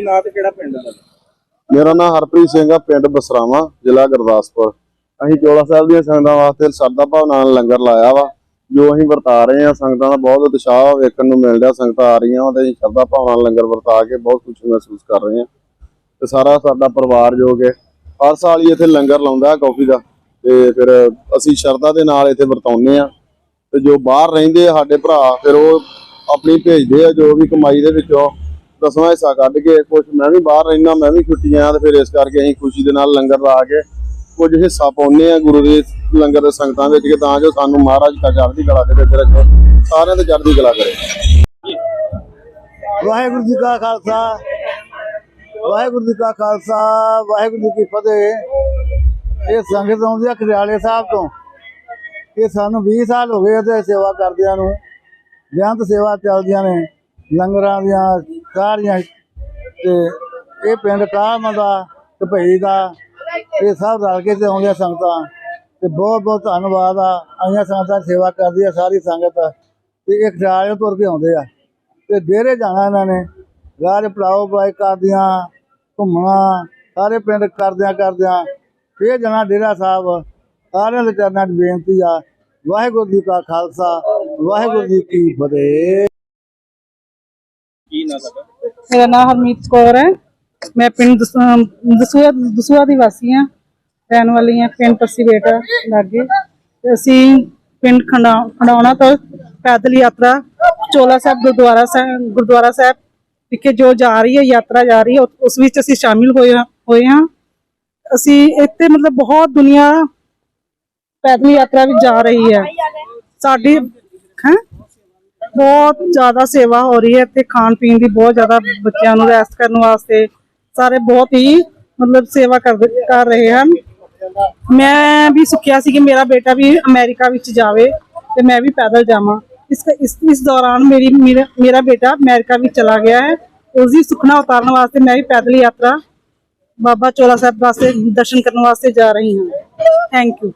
ਕੀ ਨਾਂ ਤੇ ਕਿਹੜਾ ਪਿੰਡ ਹੈ ਮੇਰਾ ਨਾਮ ਹਰਪ੍ਰੀਤ ਸਿੰਘ ਆ, ਪਿੰਡ ਬਸਰਾਵਾਂ, ਜ਼ਿਲ੍ਹਾ ਗੁਰਦਾਸਪੁਰ। ਅਸੀਂ ਚੋਲਾ ਸਾਹਿਬ ਦੀਆਂ ਸੰਗਤਾਂ ਵਾਸਤੇ ਸਰਦਾ ਭਾਵਨਾ ਨਾਲ ਲੰਗਰ ਲਾਇਆ ਵਾ। ਜੋ ਅਸੀਂ ਵਰਤਾ ਰਹੇ ਆ ਸੰਗਤਾਂ ਦਾ ਬਹੁਤ ਉਤਸ਼ਾਹ ਵੇਖਣ ਨੂੰ ਮਿਲ ਰਿਹਾ ਸੰਗਤਾਂ ਆ ਰਹੀਆਂ ਵਾ ਤੇ ਅਸੀਂ ਸਰਦਾ ਭਾਵਨਾ ਨਾਲ ਲੰਗਰ ਵਰਤਾ ਕੇ ਬਹੁਤ ਖੁਸ਼ੀ ਮਹਿਸੂਸ ਕਰ ਰਹੇ ਆ ਤੇ ਸਾਰਾ ਸਾਡਾ ਪਰਿਵਾਰ ਜੋ ਕਿ ਹਰ ਸਾਲ ਹੀ ਇੱਥੇ ਲੰਗਰ ਲਾਉਂਦਾ ਕਾਫੀ ਦਾ। ਤੇ ਫਿਰ ਅਸੀਂ ਸ਼ਰਧਾ ਦੇ ਨਾਲ ਇੱਥੇ ਵਰਤਾਉਂਦੇ ਆ ਤੇ ਜੋ ਬਾਹਰ ਰਹਿੰਦੇ ਆ ਸਾਡੇ ਭਰਾ, ਫਿਰ ਉਹ ਆਪਣੀ ਭੇਜਦੇ ਆ ਜੋ ਵੀ ਕਮਾਈ ਦੇ ਵਿੱਚੋਂ ਦਸਵਾਂ ਹਿੱਸਾ ਕੱਢ ਕੇ ਕੁਝ ਮੈਂ ਵੀ ਬਾਹਰ ਰਹਿਣਾ ਮੈਂ ਵੀ ਛੁੱਟੀਆਂ ਆ ਤੇ ਫਿਰ ਇਸ ਕਰਕੇ ਅਸੀਂ ਖੁਸ਼ੀ ਦੇ ਨਾਲ ਲੰਗਰ ਲਾ ਕੇ ਕੁਝ ਹਿੱਸਾ ਪਾਉਂਦੇ ਆ ਗੁਰੂ ਦੇ ਲੰਗਰ ਦੇ ਸੰਗਤਾਂ ਵਿੱਚ ਕਿ ਤਾਂ ਜੋ ਸਾਨੂੰ ਮਹਾਰਾਜ ਦਾ ਚੜ੍ਹਦੀ ਕਲਾ ਦੇ ਵਿੱਚ ਰੱਖੇ, ਸਾਰਿਆਂ ਤੇ ਚੜ੍ਹਦੀ ਕਲਾ ਕਰੇ। ਵਾਹਿਗੁਰੂ ਜੀ ਕਾ ਖਾਲਸਾ, ਵਾਹਿਗੁਰੂ ਜੀ ਕਾ ਖਾਲਸਾ, ਵਾਹਿਗੁਰੂ ਜੀ ਕੀ ਫਤਿਹ। ਇਹ ਸੰਗਤ ਆਉਂਦੀ ਆ ਖਰਿਆਲੇ ਸਾਹਿਬ ਤੋਂ। ਇਹ ਸਾਨੂੰ 20 ਸਾਲ ਹੋ ਗਏ ਤੇ ਸੇਵਾ ਕਰਦਿਆਂ ਨੂੰ। ਬੇਅੰਤ ਸੇਵਾ ਚੱਲਦੀਆਂ ਨੇ, ਲੰਗਰਾਂ ਦੀਆਂ ਸਾਰੀਆਂ ਤੇ ਇਹ ਪਿੰਡ ਕਾਹਮਾ ਦਾ ਭਈ ਦਾ? ਇਹ ਸਭ ਰਲ ਕੇ ਤੇ ਆਉਂਦੀਆਂ ਸੰਗਤਾਂ। ਤੇ ਬਹੁਤ ਬਹੁਤ ਧੰਨਵਾਦ ਆ। ਆਈਆਂ ਸੰਗਤਾਂ ਦੀ ਸੇਵਾ ਕਰਦੀ ਆ, ਸਾਰੀ ਸੰਗਤ। ਤੇ ਇਹ ਖਰਿਆਲੇ ਤੁਰ ਕੇ ਆਉਂਦੇ ਆ। ਤੇ ਡੇਰੇ ਜਾਣਾ ਇਹਨਾਂ ਨੇ। ਰਾਜ ਪੜਾਓ ਬਾਈ ਕਰਦਿਆਂ, ਘੁੰਮਣਾ, ਸਾਰੇ ਪਿੰਡ ਕਰਦਿਆਂ ਕਰਦਿਆਂ। ਫੇਰ ਜਾਣਾ ਡੇਰਾ ਸਾਹਿਬ। ਸਾਰਿਆਂ ਦੇ ਚਰਨਾਂ 'ਚ ਬੇਨਤੀ ਆ। ਵਾਹਿਗੁਰੂ ਜੀ ਕਾ ਖਾਲਸਾ, ਵਾਹਿਗੁਰੂ ਜੀ ਕੀ ਫਤਿਹ। ਮੇਰਾ ਨਾਮ ਹਰਮੀਤ ਕੌਰ ਹੈ। ਮੈਂ ਪਿੰਡ ਦਸੂਆ ਦਸੂਆ ਦੀ ਵਾਸੀ ਹਾਂ। ਰਹਿਣ ਵਾਲੀ ਹਾਂ ਪਿੰਡ ਪੱਸੀ ਬੇਟਾ ਲਾਗੇ। ਅਸੀਂ ਪਿੰਡ ਖੰਡਾ ਖੰਡਾਉਣਾ ਤੋਂ ਪੈਦਲ ਯਾਤਰਾ ਚੋਲਾ ਸਾਹਿਬ ਗੁਰਦੁਆਰਾ ਸਾਹਿਬ ਗੁਰਦੁਆਰਾ ਸਾਹਿਬ ਵਿਖੇ ਜੋ ਜਾ ਰਹੀ ਹੈ, ਯਾਤਰਾ ਜਾ ਰਹੀ ਹੈ ਉਸ- ਵਿੱਚ ਅਸੀਂ ਸ਼ਾਮਿਲ ਹੋਏ ਹੋਏ ਹਾਂ। ਅਸੀਂ ਇੱਥੇ ਮਤਲਬ ਬਹੁਤ ਦੁਨੀਆ ਪੈਦਲ ਯਾਤਰਾ ਵਿੱਚ ਜਾ ਰਹੀ ਹੈ। ਸਾਡੀ ਹੈ? ਬਹੁਤ ਜ਼ਿਆਦਾ ਸੇਵਾ ਹੋ ਰਹੀ ਹੈ ਤੇ ਖਾਣ ਪੀਣ ਦੀ ਬਹੁਤ ਜ਼ਿਆਦਾ ਬੱਚਿਆਂ ਨੂੰ ਰੈਸਟ ਕਰਨ ਵਾਸਤੇ ਸਾਰੇ ਬਹੁਤ ਹੀ ਮਤਲਬ ਸੇਵਾ ਕਰ ਰਹੇ ਹਨ। ਮੈਂ ਵੀ ਸੁਖਿਆ ਸੀ ਕਿ ਮੇਰਾ ਬੇਟਾ ਵੀ ਅਮਰੀਕਾ ਵਿੱਚ ਜਾਵੇ ਤੇ ਮੈਂ ਵੀ ਪੈਦਲ ਜਾਵਾਂ। ਇਸ ਇਸ ਦੌਰਾਨ ਮੇਰੀ, ਮੇਰਾ ਮੇਰਾ ਬੇਟਾ ਅਮਰੀਕਾ ਵਿੱਚ ਚਲਾ ਗਿਆ ਹੈ। ਉਸ ਦੀ ਸੁਖਨਾ ਉਤਾਰਨ ਵਾਸਤੇ ਮੈਂ ਵੀ ਪੈਦਲ ਯਾਤਰਾ ਬਾਬਾ ਚੋਲਾ ਸਾਹਿਬ ਵਾਸਤੇ ਦਰਸ਼ਨ ਕਰਨ ਵਾਸਤੇ ਜਾ ਰਹੀ ਹਾਂ। Thank you